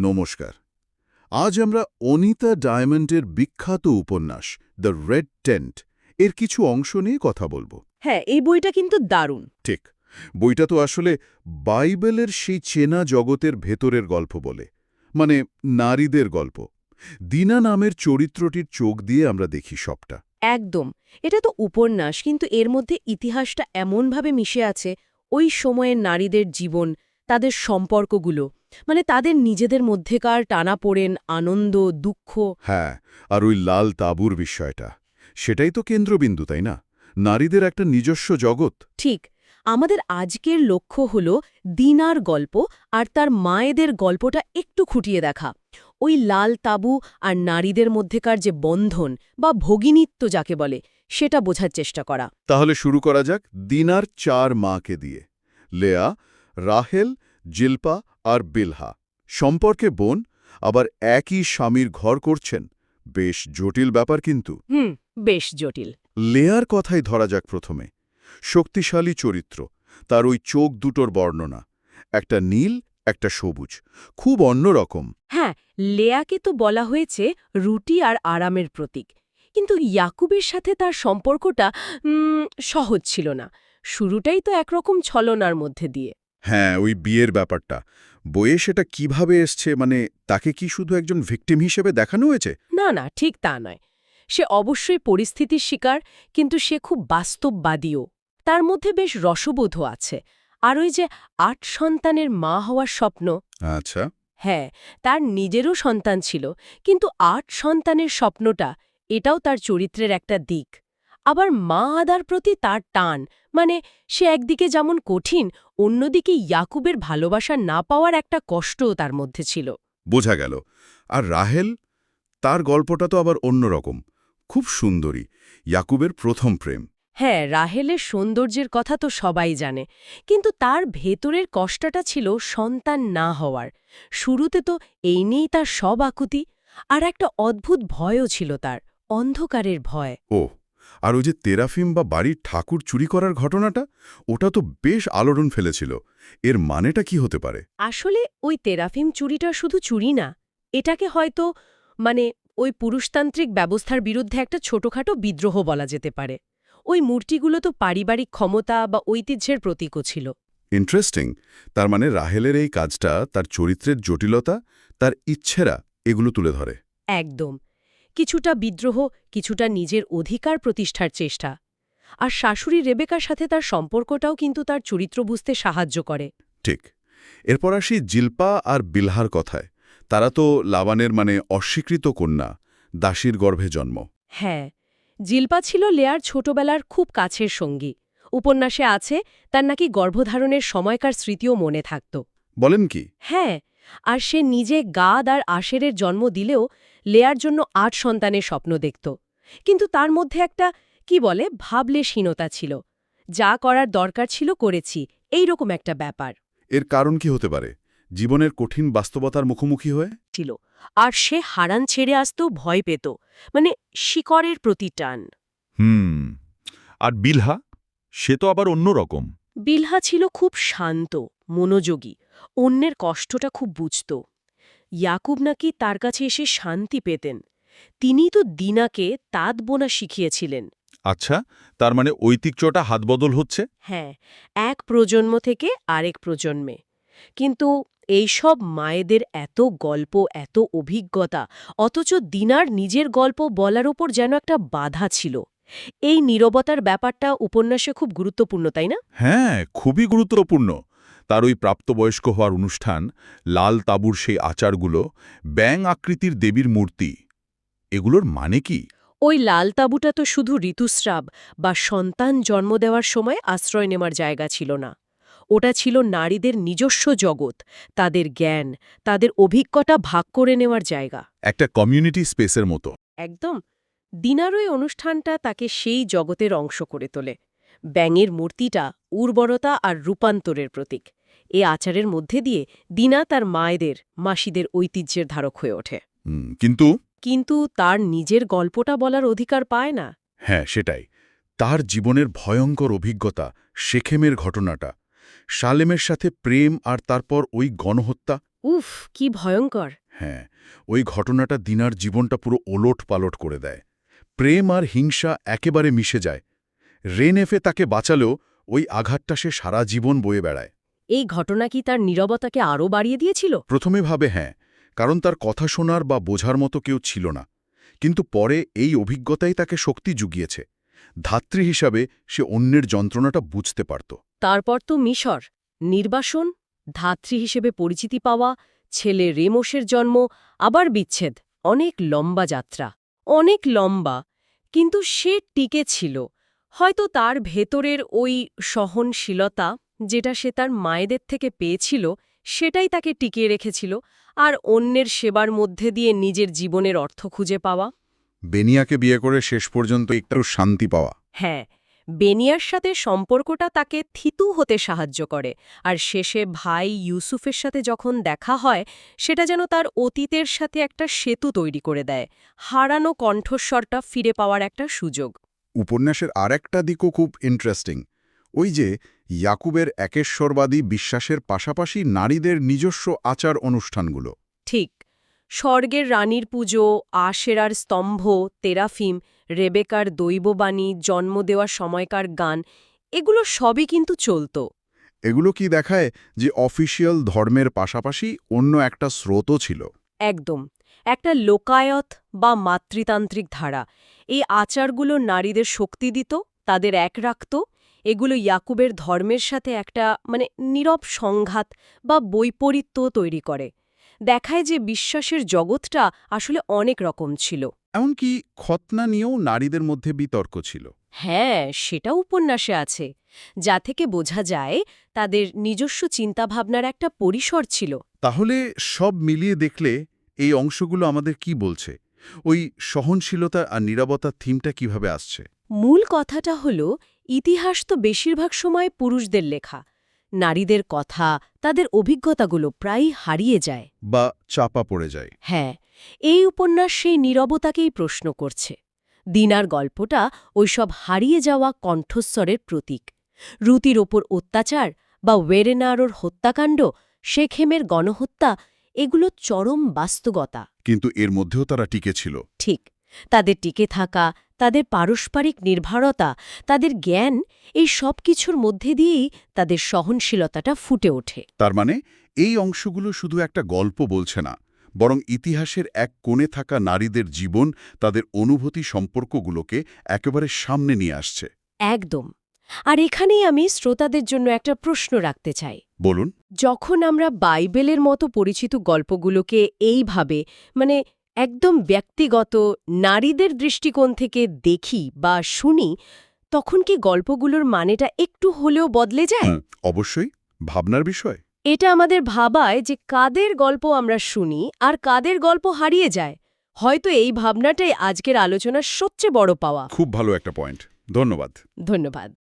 নমস্কার। আজ আমরা অনিতা ডায়মন্ডের বিখ্যাত উপন্যাস দ্য রেড টেন্ট এর কিছু অংশ নিয়ে কথা বলব। হ্যাঁ এই বইটা কিন্তু দারুণ। ঠিক বইটা তো আসলে বাইবেলের সেই চেনা জগতের ভেতরের গল্প বলে মানে নারীদের গল্প। দিনা নামের চরিত্রটির চোখ দিয়ে আমরা দেখি সবটা। একদম এটা তো উপন্যাস কিন্তু এর মধ্যে ইতিহাসটা এমনভাবে মিশে আছে ওই সময়ের নারীদের জীবন তাদের সম্পর্কগুলো। মানে তাদের নিজেদের মধ্যেকার টানাপোড়েন আনন্দ দুঃখ। হ্যাঁ আর ওই লাল তাঁবুর বিষয়টা। সেটাই তো কেন্দ্রবিন্দু তাই না? নারীদের একটা নিজস্ব জগৎ। ঠিক। আমাদের আজকের লক্ষ্য হল দিনার গল্প আর তার মায়েদের গল্পটা একটু খুঁটিয়ে দেখা। ওই লাল তাবু আর নারীদের মধ্যেকার যে বন্ধন বা ভগিনীত্ব যাকে বলে সেটা বোঝার চেষ্টা করা। তাহলে শুরু করা যাক দিনার চার মাকে দিয়ে। লেয়া রাহেল জিল্পা আর বিলহা। সম্পর্কে বোন আবার একই স্বামীর ঘর করছেন। বেশ জটিল ব্যাপার কিন্তু। হুম বেশ জটিল। লেয়ার কথাই ধরা যাক প্রথমে। শক্তিশালী চরিত্র। তার ওই চোখ দুটোর বর্ণনা। একটা নীল একটা সবুজ। খুব অন্যরকম হ্যাঁ লেয়াকে তো বলা হয়েছে রুটি আর আরামের প্রতীক। কিন্তু ইয়াকুবের সাথে তার সম্পর্কটা সহজ ছিল না। শুরুটাই তো একরকম ছলনার মধ্যে দিয়ে। হ্যাঁ ওই বিয়ের ব্যাপারটা। বইয়ে সেটা কীভাবে এসছে? মানে তাকে কি শুধু একজন ভিকটিম হিসেবে দেখানো হয়েছে? না না ঠিক তা নয়। সে অবশ্যই পরিস্থিতির শিকার কিন্তু সে খুব বাস্তববাদীও। তার মধ্যে বেশ রসবোধও আছে। আর ওই যে আট সন্তানের মা হওয়ার স্বপ্ন আচ্ছা। হ্যাঁ তার নিজেরও সন্তান ছিল কিন্তু আট সন্তানের স্বপ্নটা এটাও তার চরিত্রের একটা দিক। আবার মা আদার প্রতি তার টান। মানে সে একদিকে যেমন কঠিন অন্যদিকে ইয়াকুবের ভালোবাসা না পাওয়ার একটা কষ্টও তার মধ্যে ছিল। বোঝা গেল। আর রাহেল? তার গল্পটা তো আবার অন্যরকম খুব সুন্দরী ইয়াকুবের প্রথম প্রেম। হ্যাঁ রাহেলের সৌন্দর্যের কথা তো সবাই জানে। কিন্তু তার ভেতরের কষ্টটা ছিল সন্তান না হওয়ার। শুরুতে তো এই নিয়েই তার সব আকুতি আর একটা অদ্ভুত ভয়ও ছিল তার অন্ধকারের ভয়। ও আর ওই যে তেরাফিম বা বাড়ির ঠাকুর চুরি করার ঘটনাটা ওটা তো বেশ আলোড়ন ফেলেছিল। এর মানেটা কি হতে পারে? আসলে ওই তেরাফিম চুরিটা শুধু চুরি না এটাকে হয়তো মানে ওই পুরুষতান্ত্রিক ব্যবস্থার বিরুদ্ধে একটা ছোটখাটো বিদ্রোহ বলা যেতে পারে। ওই মূর্তিগুলো তো পারিবারিক ক্ষমতা বা ঐতিহ্যের প্রতীকও ছিল। ইন্টারেস্টিং তার মানে রাহেলের এই কাজটা তার চরিত্রের জটিলতা তার ইচ্ছেরা এগুলো তুলে ধরে। একদম। কিছুটা বিদ্রোহ কিছুটা নিজের অধিকার প্রতিষ্ঠার চেষ্টা। আর শাশুড়ি রেবেকার সাথে তার সম্পর্কটাও কিন্তু তার চরিত্র বুঝতে সাহায্য করে। ঠিক। এরপর আসি জিল্পা আর বিলহার কথায়। তারা তো লাবানের মানে অস্বীকৃত কন্যা দাসীর গর্ভে জন্ম। হ্যাঁ জিল্পা ছিল লেয়ার ছোটবেলার খুব কাছের সঙ্গী। উপন্যাসে আছে তার নাকি গর্ভধারণের সময়কার স্মৃতিও মনে থাকত। বলেন কি? হ্যাঁ আর সে নিজে গাদ আর আশেরের জন্ম দিলেও লেয়ার জন্য আট সন্তানের স্বপ্ন দেখত। কিন্তু তার মধ্যে একটা কি বলে ভাবলেশীনতা ছিল। যা করার দরকার ছিল করেছি এই রকম একটা ব্যাপার। এর কারণ কি হতে পারে? জীবনের কঠিন বাস্তবতার মুখোমুখি হয়ে? ছিল। আর সে হারান ছেড়ে আসতেও ভয় পেত। মানে শিকরের প্রতি টান। হুম। আর বিলহা? সে তো আবার অন্যরকম বিলহা ছিল খুব শান্ত মনোযোগী। অন্যের কষ্টটা খুব বুঝত। ইয়াকুব নাকি তার কাছে এসে শান্তি পেতেন। তিনি তো দিনাকে তাঁত বোনা শিখিয়েছিলেন। আচ্ছা তার মানে ঐতিহ্যটা হাতবদল হচ্ছে? হ্যাঁ এক প্রজন্ম থেকে আরেক প্রজন্মে। কিন্তু এইসব মায়েদের এত গল্প এত অভিজ্ঞতা অথচ দিনার নিজের গল্প বলার ওপর যেন একটা বাধা ছিল। এই নীরবতার ব্যাপারটা উপন্যাসে খুব গুরুত্বপূর্ণ তাই না? হ্যাঁ খুবই গুরুত্বপূর্ণ। তার ওই প্রাপ্তবয়স্ক হওয়ার অনুষ্ঠান লাল তাবুর সেই আচারগুলো ব্যাং আকৃতির দেবীর মূর্তি এগুলোর মানে কি? ওই লাল তাবুটা তো শুধু ঋতুস্রাব বা সন্তান জন্ম দেওয়ার সময় আশ্রয় নেওয়ার জায়গা ছিল না। ওটা ছিল নারীদের নিজস্ব জগৎ তাদের জ্ঞান তাদের অভিজ্ঞতা ভাগ করে নেওয়ার জায়গা। একটা কমিউনিটি স্পেসের মতো। একদম। দিনার ওই অনুষ্ঠানটা তাকে সেই জগতের অংশ করে তোলে। ব্যাঙের মূর্তিটা উর্বরতা আর রূপান্তরের প্রতীক। এ আচারের মধ্যে দিয়ে দিনা তার মায়েদের মাসিদের ঐতিহ্যের ধারক হয়ে ওঠে। কিন্তু? কিন্তু তার নিজের গল্পটা বলার অধিকার পায় না। হ্যাঁ সেটাই। তার জীবনের ভয়ঙ্কর অভিজ্ঞতা শেখেমের ঘটনাটা সালেমের সাথে প্রেম আর তারপর ওই গণহত্যা। উফ কি ভয়ঙ্কর। হ্যাঁ ওই ঘটনাটা দিনার জীবনটা পুরো ওলট পালট করে দেয়। প্রেম আর হিংসা একেবারে মিশে যায়। রেনেফে তাকে বাঁচালেও ওই আঘাতটা সে সারা জীবন বয়ে বেড়ায়। এই ঘটনা কি তার নীরবতাকে আরও বাড়িয়ে দিয়েছিল? প্রথমে ভাবে হ্যাঁ কারণ তার কথা শোনার বা বোঝার মতো কেউ ছিল না। কিন্তু পরে এই অভিজ্ঞতাই তাকে শক্তি জুগিয়েছে। ধাত্রী হিসাবে সে অন্যের যন্ত্রণাটা বুঝতে পারত। তারপর তো মিশর। নির্বাসন ধাত্রী হিসেবে পরিচিতি পাওয়া ছেলে রেমোসের জন্ম আবার বিচ্ছেদ। অনেক লম্বা যাত্রা। অনেক লম্বা কিন্তু সে টিকে ছিল। হয়তো তার ভেতরের ওই সহনশীলতা যেটা সে তার মায়েদের থেকে পেয়েছিল সেটাই তাকে টিকিয়ে রেখেছিল আর অন্যের সেবার মধ্যে দিয়ে নিজের জীবনের অর্থ খুঁজে পাওয়া। বেনিয়াকে বিয়ে করে শেষ পর্যন্ত একটু শান্তি পাওয়া। হ্যাঁ বেনিয়ার সাথে সম্পর্কটা তাকে থিতু হতে সাহায্য করে আর শেষে ভাই ইউসুফের সাথে যখন দেখা হয় সেটা যেন তার অতীতের সাথে একটা সেতু তৈরি করে দেয় হারানো কণ্ঠস্বরটা ফিরে পাওয়ার একটা সুযোগ। উপন্যাসের আর একটা দিকও খুব ইন্টারেস্টিং ওই যে ইয়াকুবের একেশ্বরবাদী বিশ্বাসের পাশাপাশি নারীদের নিজস্ব আচার অনুষ্ঠানগুলো। ঠিক। স্বর্গের রানীর পুজো আশেরার স্তম্ভ তেরাফিম রেবেকার দৈববাণী জন্ম দেওয়ার সময়কার গান এগুলো সবই কিন্তু চলত। এগুলো কি দেখায় যে অফিসিয়াল ধর্মের পাশাপাশি অন্য একটা স্রোতও ছিল? একদম। একটা লোকায়ত বা মাতৃতান্ত্রিক ধারা। এই আচারগুলো নারীদের শক্তি দিত তাদের এক রাখত এগুলো ইয়াকুবের ধর্মের সাথে একটা মানে নীরব সংঘাত বা বৈপরীত্য তৈরি করে। দেখায় যে বিশ্বাসের জগৎটা আসলে অনেক রকম ছিল। এমনকি খতনা নিয়েও নারীদের মধ্যে বিতর্ক ছিল। হ্যাঁ সেটা উপন্যাসে আছে। যা থেকে বোঝা যায় তাদের নিজস্ব চিন্তাভাবনার একটা পরিসর ছিল। তাহলে সব মিলিয়ে দেখলে এই অংশগুলো আমাদের কি বলছে? ওই সহনশীলতা আর নিরাপত্তার থিমটা কীভাবে আসছে? মূল কথাটা হল ইতিহাস তো বেশিরভাগ সময় পুরুষদের লেখা। নারীদের কথা তাদের অভিজ্ঞতাগুলো প্রায়ই হারিয়ে যায়। বা চাপা পড়ে যায়। হ্যাঁ এই উপন্যাস সেই নীরবতাকেই প্রশ্ন করছে। দিনার গল্পটা ওইসব হারিয়ে যাওয়া কণ্ঠস্বরের প্রতীক। রুতির ওপর অত্যাচার বা ওয়েরেনারোর হত্যাকাণ্ড শেখেমের গণহত্যা এগুলো চরম বাস্তবতা। কিন্তু এর মধ্যেও তারা টিকে ছিল। ঠিক তাদের টিকে থাকা তাদের পারস্পরিক নির্ভরতা তাদের জ্ঞান এই সব কিছুর মধ্যে দিয়েই তাদের সহনশীলতাটা ফুটে ওঠে। তার মানে এই অংশগুলো শুধু একটা গল্প বলছে না বরং ইতিহাসের এক কোণে থাকা নারীদের জীবন তাদের অনুভূতি সম্পর্কগুলোকে একেবারে সামনে নিয়ে আসছে। একদম। আর এখানেই আমি শ্রোতাদের জন্য একটা প্রশ্ন রাখতে চাই। বলুন। যখন আমরা বাইবেলের মতো পরিচিত গল্পগুলোকে এইভাবে মানে একদম ব্যক্তিগত নারীদের দৃষ্টিকোণ থেকে দেখি বা শুনি তখন কি গল্পগুলোর মানেটা একটু হলেও বদলে যায়? অবশ্যই। ভাবনার বিষয়। এটা আমাদের ভাবায় যে কাদের গল্প আমরা শুনি আর কাদের গল্প হারিয়ে যায়। হয়তো এই ভাবনাটাই আজকের আলোচনার সবচেয়ে বড় পাওয়া। খুব ভালো একটা পয়েন্ট। ধন্যবাদ। ধন্যবাদ।